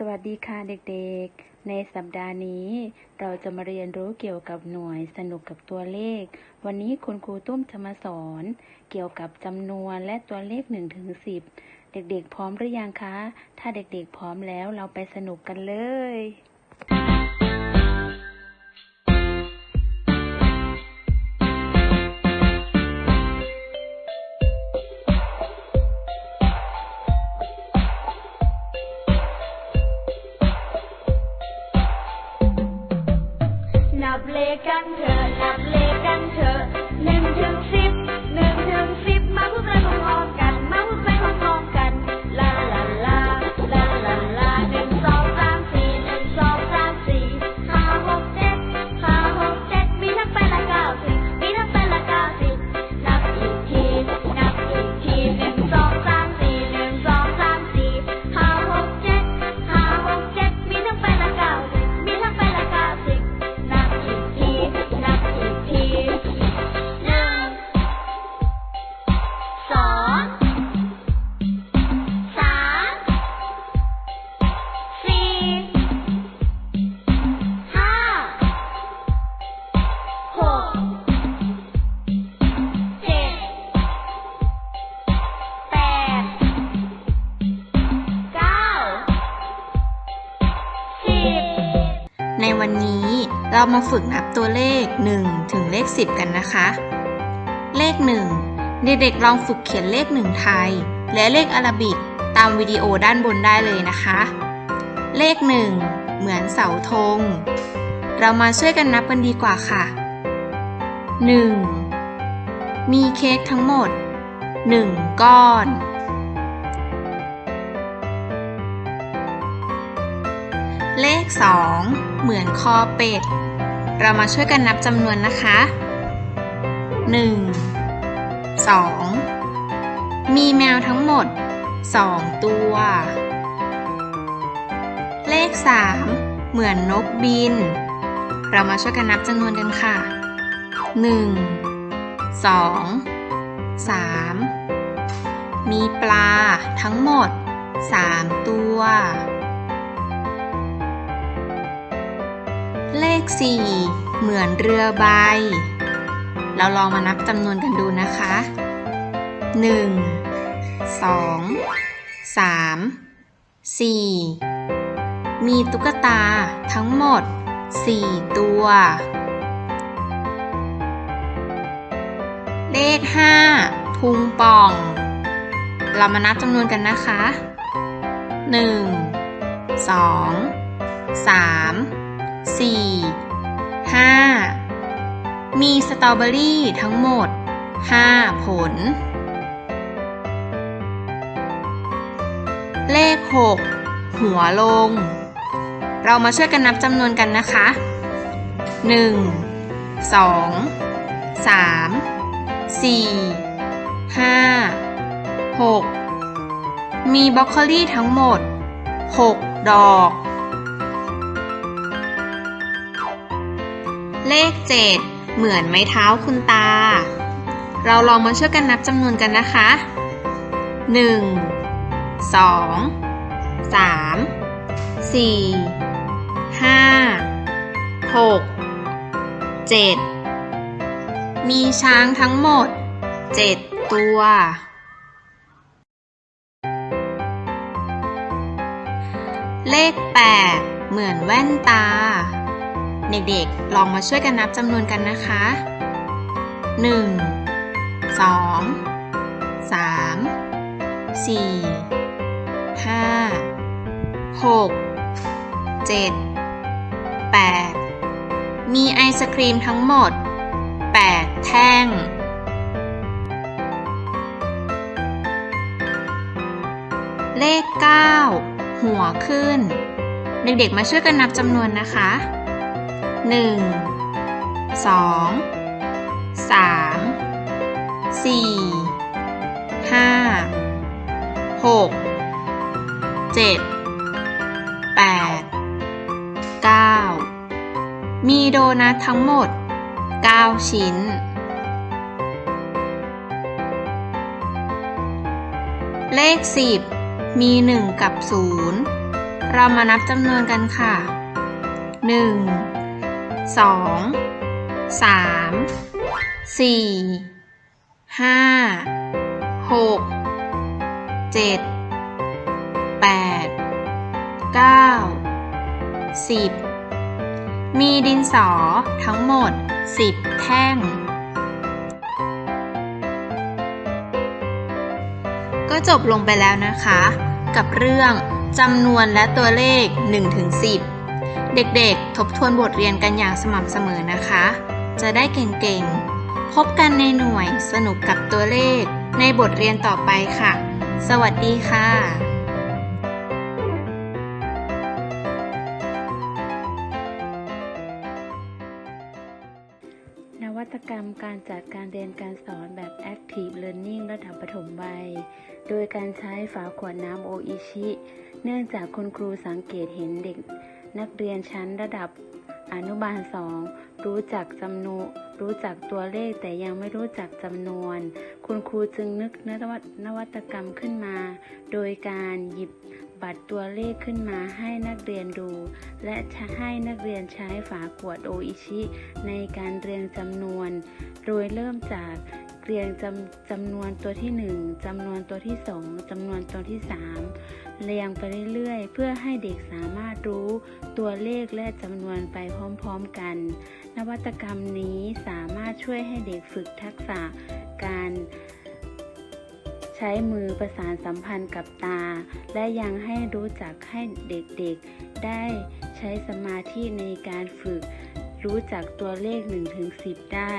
สวัสดีค่ะเด็กๆ ในสัปดาห์นี้ เราจะมาเรียนรู้เกี่ยวกับหน่วยสนุกกับตัวเลข วันนี้คุณครูตุ้มจะมาสอน เกี่ยวกับจำนวนและตัวเลข1ถึง10 เด็กๆ พร้อมหรือยังคะ ถ้าเด็กๆ พร้อมแล้วเราไปสนุกกันเลย ในวันนี้เรามาฝึกนับตัวเลข 1 ถึงเลข 10 กันนะคะ เลข 1 เด็กๆลองฝึกเขียนเลข 1 ไทย และเลขอาราบิกตามวิดีโอด้านบนได้เลยนะคะ เลข 1 เหมือนเสาธง เรามาช่วยกันนับกันดีกว่าค่ะ 1. มีเค้กทั้งหมด 1 ก้อน เลข 2 เหมือนคอเป็ด เรามาช่วยกันนับจำนวนนะคะ 1 2 มีแมวทั้งหมด 2 ตัว เลข 3 เหมือนนกบิน เรามาช่วยกันนับจำนวนกันค่ะ 1 2 3 มีปลาทั้งหมด 3 ตัว เลข 4 เหมือนเรือใบ เราลองมานับจำนวนกันดูนะคะ 1 2 3 4 มีตุ๊กตาทั้งหมด 4 ตัว เลข 5 พุงป่อง เรามานับจำนวนกันนะคะ 1 2 3 สี่ห้ามีสตรอเบอรี่ทั้งหมด 5 ผล เลข 6 หัวลง เรามาช่วยกันนับจำนวนกันนะคะ 1 2 3 4 5 6 มีบรอกโคลี่ทั้งหมด 6 ดอก เลข 7 เหมือนไม้เท้าคุณตา เราลองมาช่วยกันนับจำนวนกันนะคะ 1 2 3 4 5 6 7 มีช้างทั้งหมด 7 ตัวเลข 8 เหมือนแว่นตา เด็กๆ ลองมาช่วยกันนับจำนวนกันนะคะ 1 2 3 4 5 6 7 8 มีไอศครีมทั้งหมด 8 แท่งเลข 9 หัวขึ้น เด็กๆ มาช่วยกันนับจำนวนนะคะ หนึ่งสองสามสี่ห้าหกเจ็ดแปดเก้ามีโดนัททั้งหมด9ชิ้น เลข10มี1กับ0เรามานับจำนวนกันค่ะหนึ่ง 1 2 3 4 5 6 7 8 9 10มีดินสอทั้งหมด10แท่ง ก็จบลงไปแล้วนะคะ กับเรื่องจำนวนและตัวเลข1-10 เด็กๆ ทบทวนบทเรียนกันอย่างสม่ำเสมอนะคะ จะได้เก่งๆ พบกันในหน่วยสนุกกับตัวเลข ในบทเรียนต่อไปค่ะ สวัสดีค่ะนวัตกรรมการจัดการเรียนการสอนแบบ Active Learning ระดับประถมวัย โดยการใช้ฝาขวดน้ำโออิชิ เนื่องจากคุณครูสังเกตเห็นเด็ก นักเรียนชั้นระดับอนุบาลสองรู้จักจำนวนรู้จักตัวเลขแต่ยังไม่รู้จักจำนวน คุณครูจึงนึกนวัตนวัตกรรมขึ้นมา โดยการหยิบบัตรตัวเลขขึ้นมาให้นักเรียนดู และให้นักเรียนใช้ฝาขวดโออิชิ ในการเรียงจำนวน โดยเริ่มจากเรียงจำจำนวนตัวที่ 1จำนวนตัวที่ 2จำนวนตัวที่ 3 เรียงไปเรื่อยๆ เพื่อให้เด็กสามารถรู้ตัวเลขและจำนวนไปพร้อมๆกัน นวัตกรรมนี้สามารถช่วยให้เด็กฝึกทักษะการใช้มือประสานสัมพันธ์กับตา และยังให้รู้จักให้เด็กๆ ได้ใช้สมาธิในการฝึก รู้จักตัวเลข 1-10 ได้